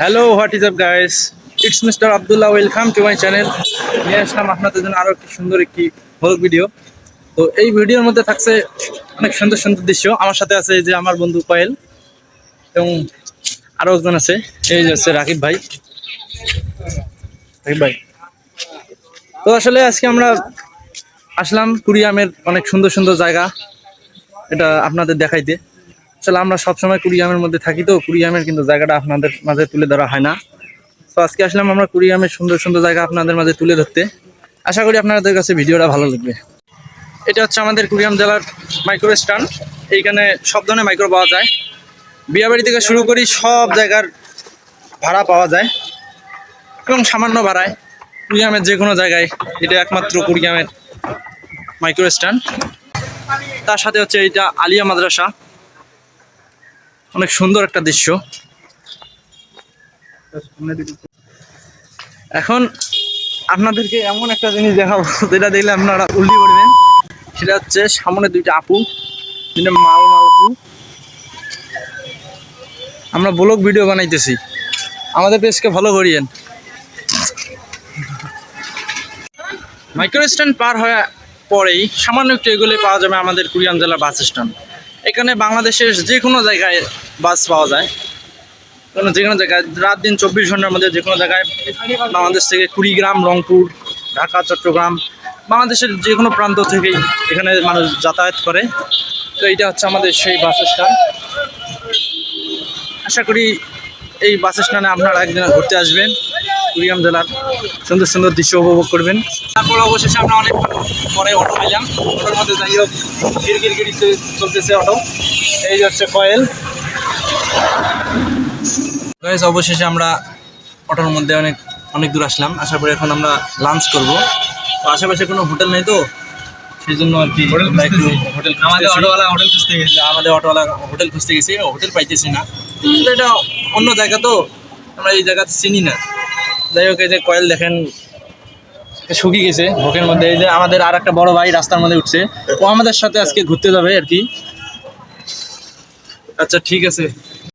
Hello what is up guys it's mister Abdullah welcome to my channel নিয়ে আসলাম আপনাদের জন্য আরও একটি সুন্দর একটি ভ্লগ ভিডিও তো এই ভিডিওর মধ্যে থাকছে অনেক সুন্দর সুন্দর দৃশ্য। আমার সাথে আছে এই যে আমার বন্ধু কয়েল এবং আরও একজন আছে। এই যে হচ্ছে রাকিব ভাই। রাকিব ভাই। তো আসলে আজকে আমরা আসলাম কুড়িয়ামের অনেক সুন্দর সুন্দর জায়গা। এটা আপনাদের দেখাইতে। আসলে আমরা সবসময় কুড়িয়ামের মধ্যে থাকি তো কুড়িয়ামের কিন্তু জায়গাটা আপনাদের মাঝে তুলে ধরা হয় না। তো আজকে আসলাম আমরা কুড়িয়ামের সুন্দর সুন্দর জায়গা আপনাদের মাঝে তুলে ধরতে। আশা করি আপনাদের কাছে ভিডিওটা ভালো লাগবে। এটা হচ্ছে আমাদের কুড়িয়াম জেলার মাইক্রো স্ট্যান্ড এইখানে সব ধরনের মাইক্রো পাওয়া যায়। বিয়াবাড়ি থেকে শুরু করি সব জায়গার ভাড়া পাওয়া যায়। এবং সামান্য ভাড়ায় কুড়িয়ামের যে কোনো জায়গায় এটা একমাত্র কুড়িয়ামের মাইক্রো স্ট্যান্ড তার সাথে হচ্ছে এইটা আলিয়া মাদ্রাসা। অনেক সুন্দর একটা দৃশ্য। এখন আপনাদেরকে এমন একটা জিনিস দেখাবো, যেটা দেখলে আপনারা উল্টি করবেন সেটা হচ্ছে সামনে দুইটা আপু মাল মাল আপু। আমরা ব্লগ ভিডিও বানাইতেছি। আমাদের পেজকে ফলো করিয়েন। মাইক্রো স্ট্যান্ড পার হওয়ার পরেই সামান্য একটু এগুলো পাওয়া যাবে আমাদের কুড়িয়াম জেলার বাস স্ট্যান্ড। এখানে বাংলাদেশের যে কোনো জায়গায় বাস পাওয়া যায়। কোনো যে কোনো জায়গায় রাত দিন চব্বিশ ঘণ্টার মধ্যে যে কোনো জায়গায় বাংলাদেশ থেকে কুড়িগ্রাম, রংপুর, ঢাকা, চট্টগ্রাম, বাংলাদেশের যে কোনো প্রান্ত থেকেই এখানে মানুষ যাতায়াত করে। তো এইটা হচ্ছে আমাদের সেই বাস স্ট্যান্ড। আশা করি এই বাস স্ট্যান্ডে আপনারা একদিন ঘুরতে আসবেন। কুড়িগ্রাম জেলার সুন্দর সুন্দর দৃশ্য উপভোগ করবেন। তারপর অবশেষে আমরা অনেক পরে অটো পাইলাম অটোর মধ্যে যাই হোক গিরগির গিরিতে চলতেছে অটো এই হচ্ছে কয়েল গাইস অবশেষে আমরা অটোর মধ্যে অনেক অনেক দূর আসলাম। আসার পরে এখন আমরা লাঞ্চ করব। তো আশেপাশে কোনো হোটেল নেই তো? সেই জন্য আর কি হোটেল আমাদের অটোওয়ালা হোটেল খুঁজতে গেছে। আমাদের অটোওয়ালা হোটেল খুঁজতে গেছি। হোটেল পাইতেছি না। এটা অন্য জায়গা তো? আমরা এই জায়গা চিনি না। যাই হোক এই যে কয়েল দেখেন শুকিয়ে গেছে ভোকের মধ্যে। এই যে আমাদের আর একটা বড় ভাই রাস্তার মধ্যে উঠছে, ও আমাদের সাথে আজকে ঘুরতে যাবে আর কি। আচ্ছা ঠিক আছে।